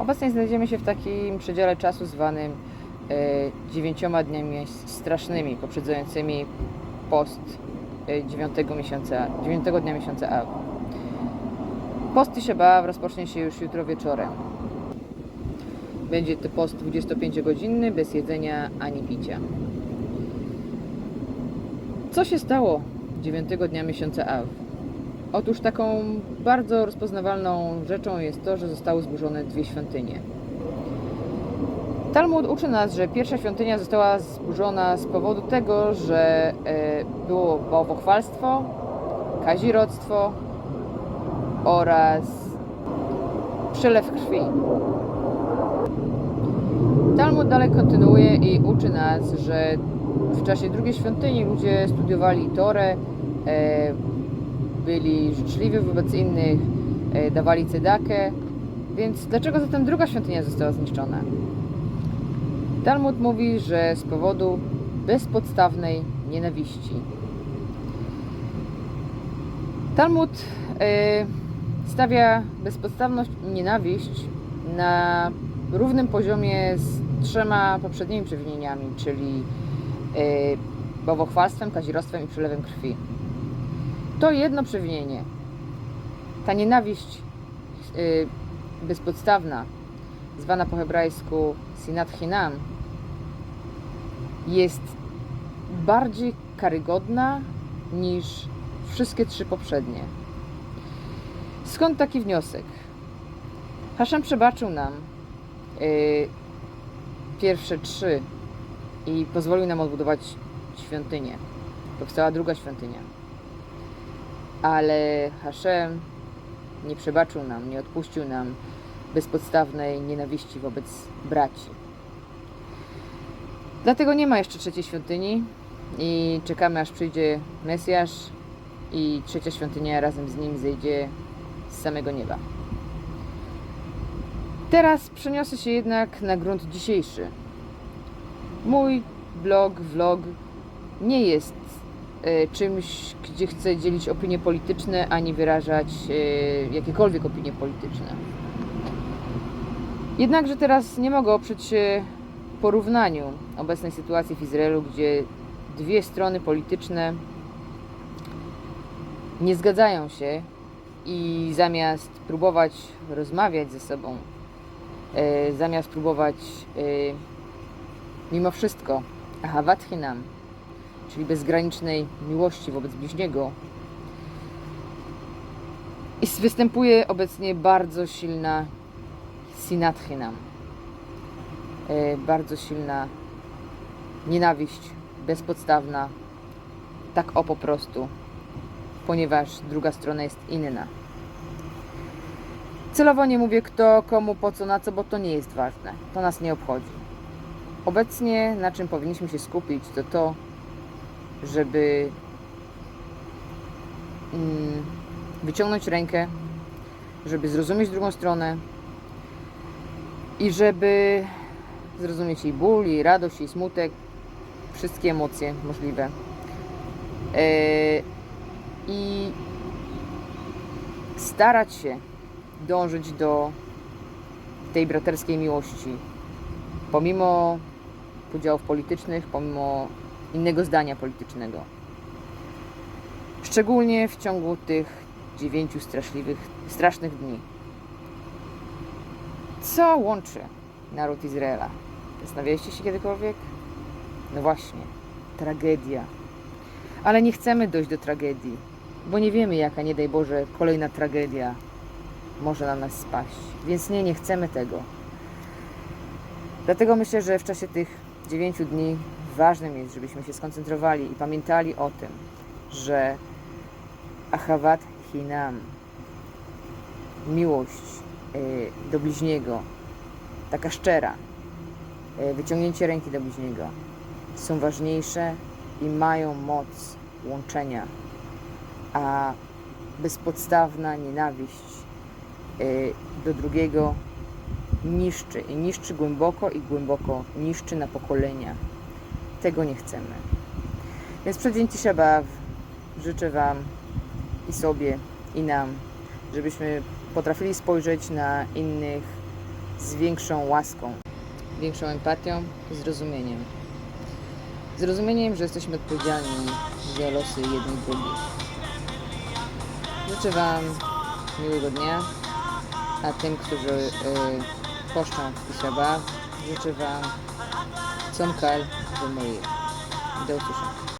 Obecnie znajdziemy się w takim przedziale czasu zwanym e, dziewięcioma dniami strasznymi, poprzedzającymi post e, dziewiątego miesiąca, dziewiątego dnia miesiąca Av. Post Tisha B'Av rozpocznie się już jutro wieczorem. Będzie to post 25-godzinny, bez jedzenia ani picia. Co się stało dziewiątego dnia miesiąca Av? Otóż taką bardzo rozpoznawalną rzeczą jest to, że zostały zburzone dwie świątynie. Talmud uczy nas, że pierwsza świątynia została zburzona z powodu tego, że e, było bałwochwalstwo, kazirodztwo oraz przelew krwi. Talmud dalej kontynuuje i uczy nas, że w czasie drugiej świątyni ludzie studiowali Torę, e, byli życzliwi wobec innych, e, dawali cedakę. Więc dlaczego zatem druga świątynia została zniszczona? Talmud mówi, że z powodu bezpodstawnej nienawiści. Talmud e, stawia bezpodstawność i nienawiść na równym poziomie z trzema poprzednimi przewinieniami, czyli bałwochwalstwem, kazirodztwem i przelewem krwi. To jedno przewinienie, ta nienawiść y, bezpodstawna, zwana po hebrajsku sinat hinam, jest bardziej karygodna niż wszystkie trzy poprzednie. Skąd taki wniosek? Hashem przebaczył nam y, pierwsze trzy i pozwolił nam odbudować świątynię. Powstała druga świątynia ale Hashem nie przebaczył nam, nie odpuścił nam bezpodstawnej nienawiści wobec braci. Dlatego nie ma jeszcze trzeciej świątyni i czekamy aż przyjdzie Mesjasz i trzecia świątynia razem z nim zejdzie z samego nieba. Teraz przeniosę się jednak na grunt dzisiejszy. Mój blog, vlog nie jest czymś, gdzie chcę dzielić opinie polityczne, ani wyrażać e, jakiekolwiek opinie polityczne. Jednakże teraz nie mogę oprzeć się porównaniu obecnej sytuacji w Izraelu, gdzie dwie strony polityczne nie zgadzają się i zamiast próbować rozmawiać ze sobą, e, zamiast próbować mimo wszystko ahavat hinam, czyli bezgranicznej miłości wobec bliźniego, i występuje obecnie bardzo silna sinat hinam, e, bardzo silna nienawiść bezpodstawna, tak o po prostu, ponieważ druga strona jest inna. Celowo nie mówię kto, komu, po co, na co, bo to nie jest ważne. To nas nie obchodzi. Obecnie na czym powinniśmy się skupić, to to, żeby mm, wyciągnąć rękę, żeby zrozumieć drugą stronę i żeby zrozumieć jej ból, jej radość, jej smutek, wszystkie emocje możliwe. E, I starać się dążyć do tej braterskiej miłości, pomimo podziałów politycznych, pomimo innego zdania politycznego. Szczególnie w ciągu tych dziewięciu straszliwych, strasznych dni. Co łączy naród Izraela? Zastanawialiście się kiedykolwiek? No właśnie, tragedia. Ale nie chcemy dojść do tragedii, bo nie wiemy, jaka, nie daj Boże, kolejna tragedia może na nas spaść. Więc nie, nie chcemy tego. Dlatego myślę, że w czasie tych dziewięciu dni ważnym jest, żebyśmy się skoncentrowali i pamiętali o tym, że achavat hinam, miłość y, do bliźniego, taka szczera, y, wyciągnięcie ręki do bliźniego, są ważniejsze i mają moc łączenia, a bezpodstawna nienawiść y, do drugiego niszczy i niszczy głęboko i głęboko niszczy na pokolenia. Tego nie chcemy. Więc przed dzień Tisha B'Av życzę Wam i sobie, i nam, żebyśmy potrafili spojrzeć na innych z większą łaską, większą empatią i zrozumieniem. Zrozumieniem, że jesteśmy odpowiedzialni za losy jednych drugich. Życzę Wam miłego dnia, a tym, którzy y, poszczą w Kisaba, życzę Wam Comkal do moich. Do usłyszenia.